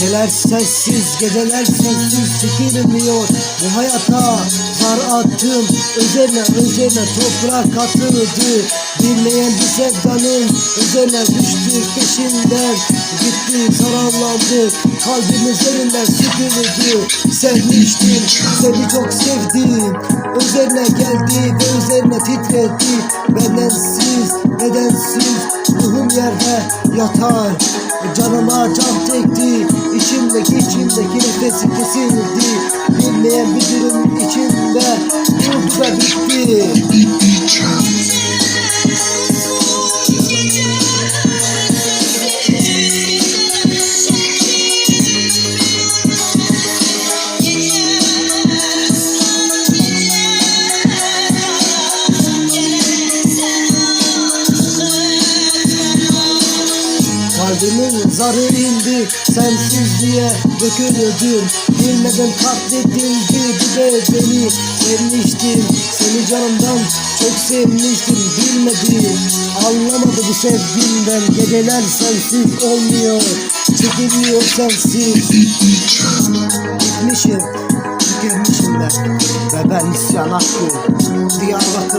Geceler sessiz, geceler sessiz çekilmiyor Bu hayata zar attım Üzerine üzerine toprak atıldı. Bilmeyen bir sevdanın üzerine düştük peşinden Gitti sararlandı kalbimiz elinden süpürüldü Sevmiştim, seni çok sevdim titredi Bedensiz, nedensiz ruhum yerde yatar. Canıma can tekti içimdeki içimdeki nefesi kesildi. Bilmeyen bir durumun içinde durdu ve bitti Kalbimin zarı indi Sensizliğe döküldüm Bilmeden katledildi de beni. Sevmiştim Seni canımdan çok sevmiştim. Bilmedim Anlamadı bu sevgimden. Geceler sensiz olmuyor Çekilmiyor sensiz. Gitmişim Tükenmişim ben. Ve ben isyan hakkı Diyarbakır